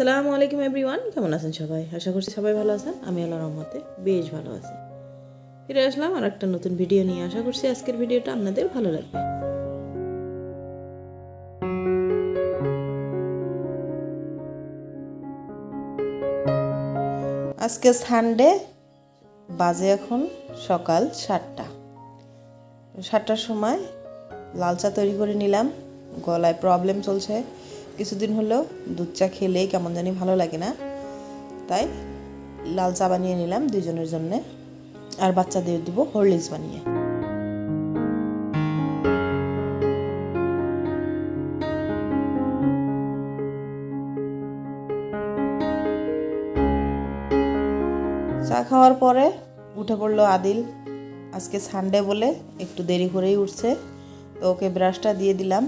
আসসালামু আলাইকুম এভরিওয়ান, কেমন আছেন সবাই? আশা করছি সবাই ভালো আছেন। আমি আল্লাহ রহমতে বেশ ভালো আছি। ফিরে আসলাম আর একটা নতুন ভিডিও নিয়ে। আশা করছি আজকের ভিডিওটা আপনাদের ভালো লাগবে। আজকে সানডে বাজে এখন সকাল সাতটা। সাতটার সময় লাল চা তৈরি করে নিলাম। গলায় প্রবলেম চলছে। কিছুদিন হলো দুধ চা খেলেই কেমন জানি ভালো লাগে না। তাই লাল চা বানিয়ে নিলাম দুজনের জন্যে। আর বাচ্চাদের দিব হরলিক্স বানিয়ে। চা খাওয়ার পরে উঠে পড়ল আদিল। আজকে সানডে বলে একটু দেরি করেই উঠছে। তো ওকে ব্রাশটা দিয়ে দিলাম।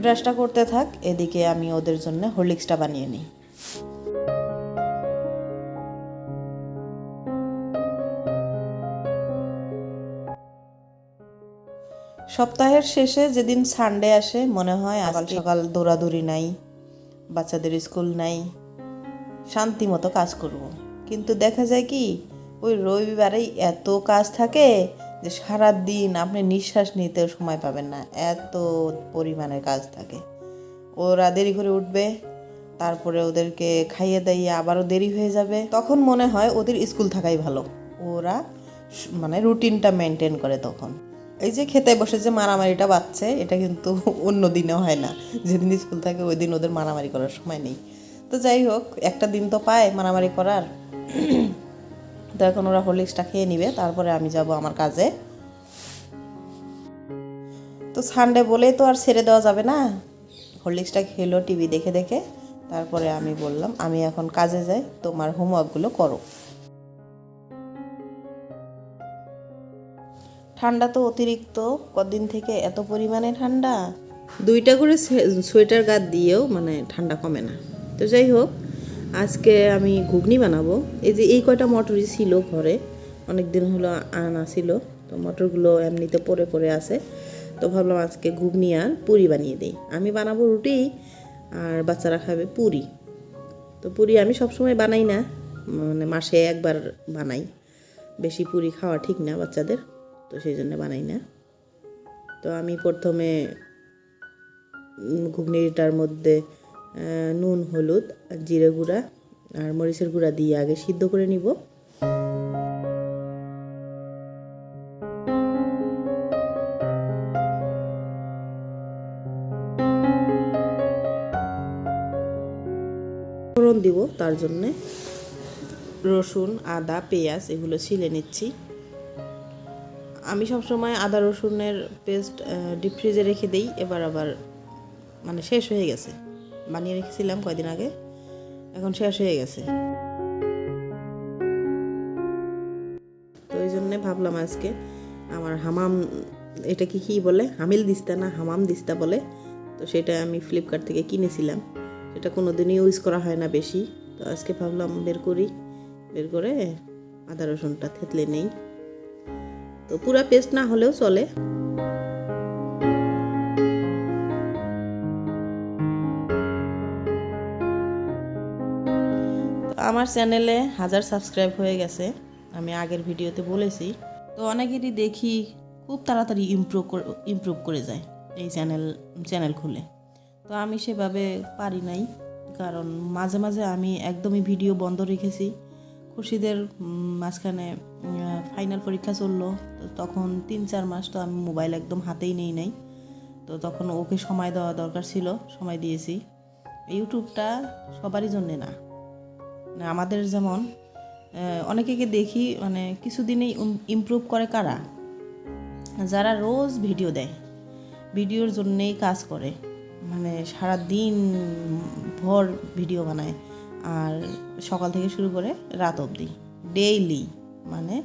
ব্রাশটা করতে থাক এদিকে আমি ওদের জন্য হরলিক্সটা বানিয়ে নিই সপ্তাহের শেষে যেদিন সানডে আসে মনে হয় সকাল সকাল দৌড়াদৌড়ি নাই বাচ্চাদের স্কুল নাই শান্তি মতো কাজ করব। কিন্তু দেখা যায় কি ওই রবিবারেই এত কাজ থাকে যে সারা দিন আপনি নিঃশ্বাস নিতেও সময় পাবেন না, এত পরিমাণের কাজ থাকে। ওরা দেরি করে উঠবে, তারপরে ওদেরকে খাইয়ে দাইয়ে আবারও দেরি হয়ে যাবে। তখন মনে হয় ওদের স্কুল থাকাই ভালো। ওরা মানে রুটিনটা মেনটেন করে তখন। এই যে খেতে বসে যে মারামারিটা বাচ্চে এটা কিন্তু অন্য দিনে হয় না। যেদিন স্কুল থাকে ওই দিন ওদের মারামারি করার সময় নেই। তো যাই হোক, একটা দিন তো পায় মারামারি করার। তো এখন ওরা হরলিক্সটা খেয়ে নিবে, তারপরে আমি যাব আমার কাজে। তো সানডে বলেই তো আর ছেড়ে দেওয়া যাবে না। হরলিক্সটা খেলো টিভি দেখে দেখে, তারপরে আমি বললাম, আমি এখন কাজে যাই, তোমার হোমওয়ার্কগুলো করো। ঠান্ডা তো অতিরিক্ত, কদিন থেকে এত পরিমাণে ঠান্ডা। দুইটা করে সোয়েটার গাদ দিয়েও মানে ঠান্ডা কমে না। তো যাই হোক আজকে আমি ঘুগনি বানাবো। এই যে এই কয়টা মটরই ছিল ঘরে অনেক দিন হলো আনা ছিল, তো মটরগুলো এমনিতে পড়ে পরে আছে। তো ভাবলাম আজকে ঘুগনি আর পুরি বানিয়ে দিই। আমি বানাবো রুটি আর বাচ্চারা খাবে পুরি। তো পুরি আমি সবসময় বানাই না মানে মাসে একবার বানাই। বেশি পুরি খাওয়া ঠিক না বাচ্চাদের, তো সেই জন্য বানাই না। তো আমি প্রথমে ঘুগনিটার মধ্যে নুন, হলুদ, জিরে গুঁড়া আর মরিচের গুঁড়া দিয়ে আগে সিদ্ধ করে নিব। ফোড়ন দিব, তার জন্যে রসুন, আদা, পেঁয়াজ, এগুলো ছিলে নিচ্ছি। আমি সবসময় আদা রসুনের পেস্ট ডিপ ফ্রিজে রেখে দিই, এবার আবার মানে শেষ হয়ে গেছে। বানিয়ে রেখেছিলাম কয়দিন আগে। এখন শেষ হয়ে গেছে। তো ওই জন্যে ভাবলাম আজকে আমার হামাম, এটা কি কী বলে? হামিল দিস্তা না হামাম দিস্তা বলে। তো সেটা আমি ফ্লিপকার্ট থেকে কিনেছিলাম। সেটা কোনো দিনই ইউজ করা হয় না বেশি। তো আজকে ভাবলাম বের করি। বের করে আদা রসুনটা থেতলে নেই। তো পুরা পেস্ট না হলেও চলে। আমার চ্যানেলে হাজার সাবস্ক্রাইব হয়ে গেছে, আমি আগের ভিডিওতে বলেছি। তো অনেকেরই দেখি খুব তাড়াতাড়ি ইমপ্রুভ ইমপ্রুভ করে যায় এই চ্যানেল চ্যানেল খুলে। তো আমি সেভাবে পারি নাই, কারণ মাঝে মাঝে আমি একদমই ভিডিও বন্ধ রেখেছি। খুশিদের মাঝখানে ফাইনাল পরীক্ষা চলল, তো তখন তিন চার মাস তো আমি মোবাইল একদম হাতেই নেই নাই। তো তখন ওকে সময় দেওয়া দরকার ছিল, সময় দিয়েছি। ইউটিউবটা সবারই জন্যে না। আমাদের যেমন অনেকেকে দেখি মানে কিছুদিনেই ইমপ্রুভ করে কারা? যারা রোজ ভিডিও দেয় ভিডিওর জন্যেই কাজ করে মানে সারা দিন ভর ভিডিও বানায়, আর সকাল থেকে শুরু করে রাত অবধি ডেইলি মানে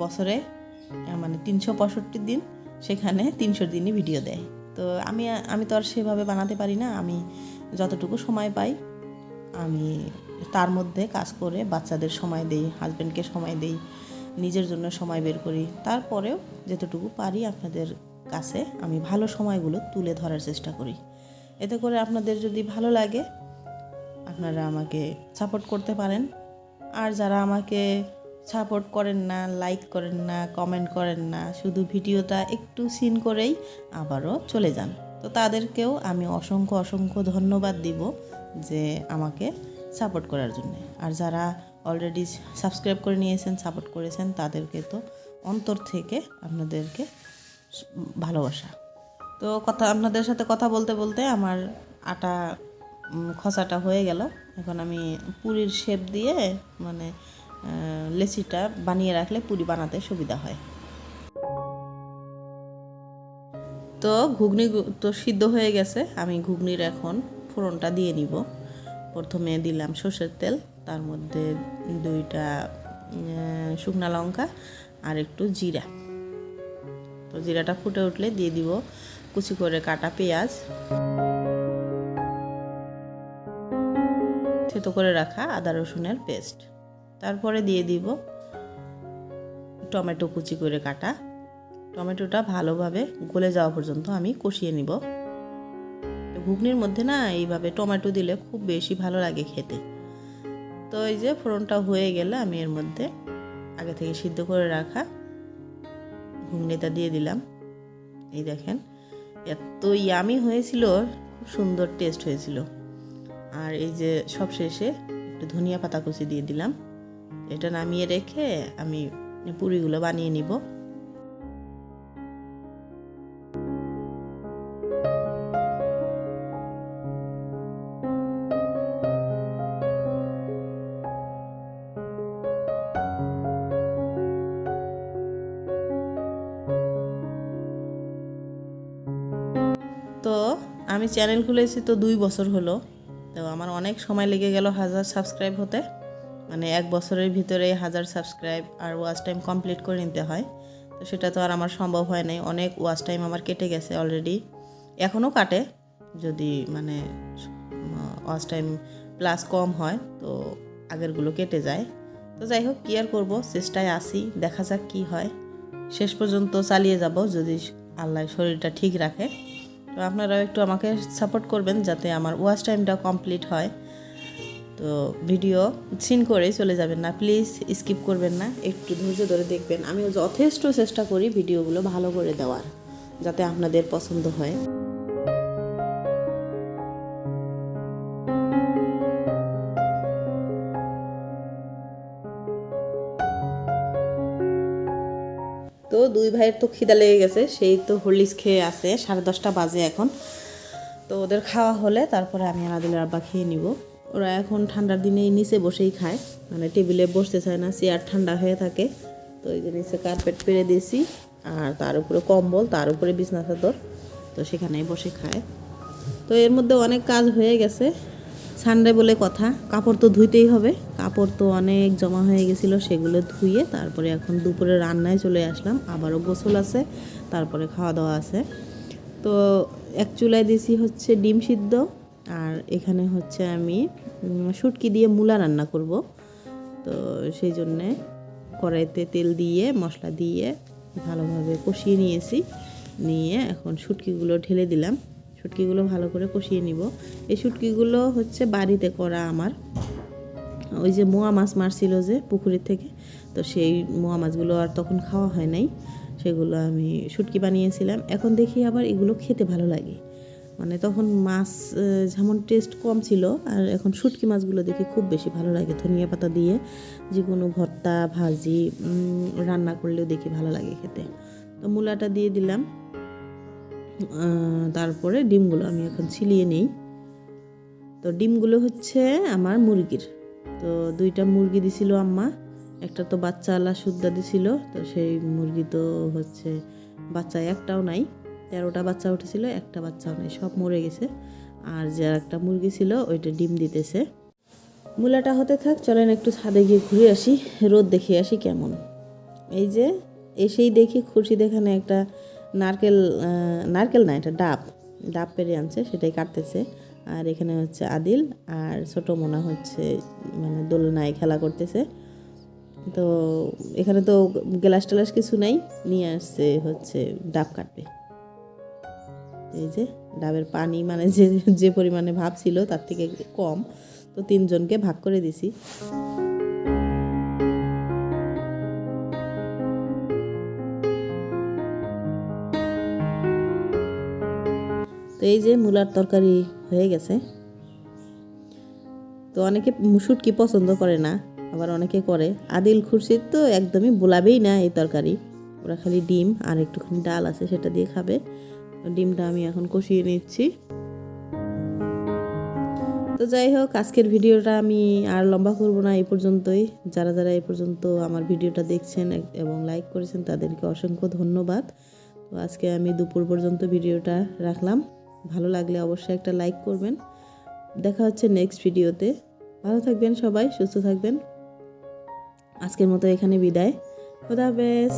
বছরে মানে তিনশো পঁয়ষট্টি দিন সেখানে তিনশো দিনই ভিডিও দেয়। তো আমি আমি তো আর সেভাবে বানাতে পারি না, আমি যতটুকু সময় পাই, আমি তার মধ্যে কাজ করে বাচ্চাদের সময় দেই হাজব্যান্ডকে সময় দেই, নিজের জন্য সময় বের করি। তারপরেও যতটুকু পারি আপনাদের কাছে, আমি ভালো সময়গুলো তুলে ধরার চেষ্টা করি। এতে করে আপনাদের যদি ভালো লাগে, আপনারা আমাকে সাপোর্ট করতে পারেন। আর যারা আমাকে সাপোর্ট করেন না লাইক করেন না কমেন্ট করেন না, শুধু ভিডিওটা একটু সিন করেই আবারও চলে যান। তো তাদেরকেও আমি অসংখ্য অসংখ্য ধন্যবাদ দিব যে আমাকে সাপোর্ট করার জন্য। আর যারা অলরেডি সাবস্ক্রাইব করে নিয়েছেন সাপোর্ট করেছেন, তাদেরকে তো অন্তর থেকে আপনাদেরকে ভালোবাসা। তো কথা, আপনাদের সাথে কথা বলতে বলতে আমার আটা খসাটা হয়ে গেল। এখন আমি পুরীর শেপ দিয়ে মানে লেচিটা বানিয়ে রাখলে পুরি বানাতে সুবিধা হয়। তো ঘুগনি তো সিদ্ধ হয়ে গেছে। আমি ঘুগনির এখন ফোড়নটা দিয়ে নিব। প্রথমে দিলাম সর্ষের তেল, তার মধ্যে দুইটা শুকনা লঙ্কা আর একটু জিরা। তো জিরাটা ফুটে উঠলে দিয়ে দিব কুচি করে কাটা পেঁয়াজ। থেতো করে রাখা আদা রসুনের পেস্ট। তারপরে দিয়ে দিব টমেটো কুচি করে কাটা। টমেটোটা ভালোভাবে গলে যাওয়া পর্যন্ত আমি কষিয়ে নিব। ঘুগনির মধ্যে না এইভাবে টমেটো দিলে খুব বেশি ভালো লাগে খেতে। তো এই যে ফোড়নটা হয়ে গেলে আমি এর মধ্যে আগে থেকে সিদ্ধ করে রাখা ঘুগনিটা দিয়ে দিলাম। এই দেখেন, এত ইয়ামি হয়েছিল, খুব সুন্দর টেস্ট হয়েছিল। আর এই যে সব শেষে একটু ধনিয়া পাতা কুচি দিয়ে দিলাম। এটা নামিয়ে রেখে আমি পুরিগুলো বানিয়ে নিব। আমি চ্যানেল খুলেছি তো দুই বছর হলো। তো আমার অনেক সময় লেগে গেল হাজার সাবস্ক্রাইব হতে। মানে এক বছরের ভিতরে হাজার সাবস্ক্রাইব আর ওয়াচ টাইম কমপ্লিট করে নিতে হয়। তো সেটা তো আর আমার সম্ভব হয় নাই। অনেক ওয়াচ টাইম আমার কেটে গেছে অলরেডি এখনও কাটে। যদি মানে ওয়াচ টাইম প্লাস কম হয়, তো আগেরগুলো কেটে যায়। তো যাই হোক, কী আর করব? চেষ্টায় আসি দেখা যাক কি হয়। শেষ পর্যন্ত চালিয়ে যাব যদি আল্লাহ শরীরটা ঠিক রাখে। তো আপনারাও একটু আমাকে সাপোর্ট করবেন যাতে আমার ওয়াচ টাইমটা কমপ্লিট হয়। তো ভিডিও সিন করেই চলে যাবেন না প্লিজ স্কিপ করবেন না, একটু ধৈর্য ধরে দেখবেন। আমি যথেষ্ট চেষ্টা করি ভিডিওগুলো ভালো করে দেওয়ার, যাতে আপনাদের পছন্দ হয়। তো দুই ভাইয়ের তো খিদা লেগে গেছে, সেই তো হরলিক্স খেয়ে আছে, সাড়ে দশটা বাজে এখন। তো ওদের খাওয়া হলে তারপরে আমি আনাদিলের আব্বা খেয়ে নিব। ওরা এখন ঠান্ডার দিনে নিচে বসেই খায় মানে টেবিলে বসতে চায় না, চেয়ার ঠান্ডা হয়ে থাকে। তো এই যে নিচে কার্পেট পেরে দিয়েছি, আর তার উপরে কম্বল, তার উপরে বিছনা চাদর তো সেখানেই বসে খায়। তো এর মধ্যে অনেক কাজ হয়ে গেছে সানডে বলে কথা। কাপড় তো ধুইতেই হবে। কাপড় তো অনেক জমা হয়ে গেছিল, সেগুলো ধুয়ে তারপরে এখন দুপুরে রান্নায় চলে আসলাম। আবারও গোসল আছে, তারপরে খাওয়া দাওয়া আছে। তো এক চুলায় দিয়েছি হচ্ছে ডিম সিদ্ধ, আর এখানে হচ্ছে আমি শুটকি দিয়ে মূলা রান্না করব। তো সেই জন্যে কড়াইতে তেল দিয়ে, মশলা দিয়ে ভালোভাবে কষিয়ে নিয়েছি। নিয়ে এখন শুটকিগুলো ঢেলে দিলাম। শুটকিগুলো ভালো করে কষিয়ে নিব। এই শুটকিগুলো হচ্ছে বাড়িতে করা আমার। ওই যে মোয়া মাছ মারছিল যে পুকুরের থেকে, তো সেই মোয়া মাছগুলো আর তখন খাওয়া হয় নাই। সেগুলো আমি শুটকি বানিয়েছিলাম। এখন দেখি আবার এগুলো খেতে ভালো লাগে। মানে তখন মাছ যেমন টেস্ট কম ছিল, আর এখন শুটকি মাছগুলো দেখে খুব বেশি ভালো লাগে ধনিয়া পাতা দিয়ে। যে কোনো ভর্তা, ভাজি রান্না করলেও দেখি ভালো লাগে খেতে। তো মূলাটা দিয়ে দিলাম। তারপরে ডিমগুলো আমি এখন ছিলিয়ে নেই। তো ডিমগুলো হচ্ছে আমার মুরগির। তো দুইটা মুরগি দিছিল আম্মা, একটা তো বাচ্চা আলা সুদ্দা দিছিল, তো সেই মুরগি তো হচ্ছে বাচ্চা একটাও নাই। তেরোটা বাচ্চা উঠেছিল, একটা বাচ্চাও নেই, সব মরে গেছে। আর যে একটা মুরগি ছিল, ওইটা ডিম দিতেছে। মূলাটা হতে থাক, চলেন একটু ছাদে গিয়ে ঘুরে আসি, রোদ দেখে আসি কেমন। এই যে, এসেই দেখি খুশি দেখানে একটা নারকেল নারকেল না, এটা ডাব। ডাব পেরে আনছে, সেটাই কাটতেছে। আর এখানে হচ্ছে আদিল আর ছোট মোনা হচ্ছে মানে দোলনায় খেলা করতেছে। তো এখানে তো গ্লাস টালাস কিছু নাই, নিয়ে আসছে হচ্ছে ডাব কাটবে। এই যে ডাবের পানি মানে যে যে পরিমাণে ভাব ছিল, তার থেকে কম। তো তিনজনকে ভাগ করে দিছি। তো এই যে মূলার তরকারি হয়ে গেছে। তো অনেকে শুটকি পছন্দ করে না, আবার অনেকে করে। আদিল খুরশিদ তো একদমই বোলাবেই না এই তরকারি। ওরা খালি ডিম আর একটুখানি ডাল আছে, সেটা দিয়ে খাবে। ডিমটা আমি এখন কষিয়ে নিচ্ছি। তো যাই হোক, আজকের ভিডিওটা আমি আর লম্বা করব না, এই পর্যন্তই। যারা যারা এই পর্যন্ত আমার ভিডিওটা দেখছেন এবং লাইক করেছেন, তাদেরকে অসংখ্য ধন্যবাদ। তো আজকে আমি দুপুর পর্যন্ত ভিডিওটা রাখলাম। ভালো লাগলে অবশ্যই একটা লাইক করবেন। দেখা হচ্ছে নেক্সট ভিডিওতে ভালো থাকবেন সবাই, সুস্থ থাকবেন। আজকের মতো এখানে বিদায়। খোদা হাফেজ।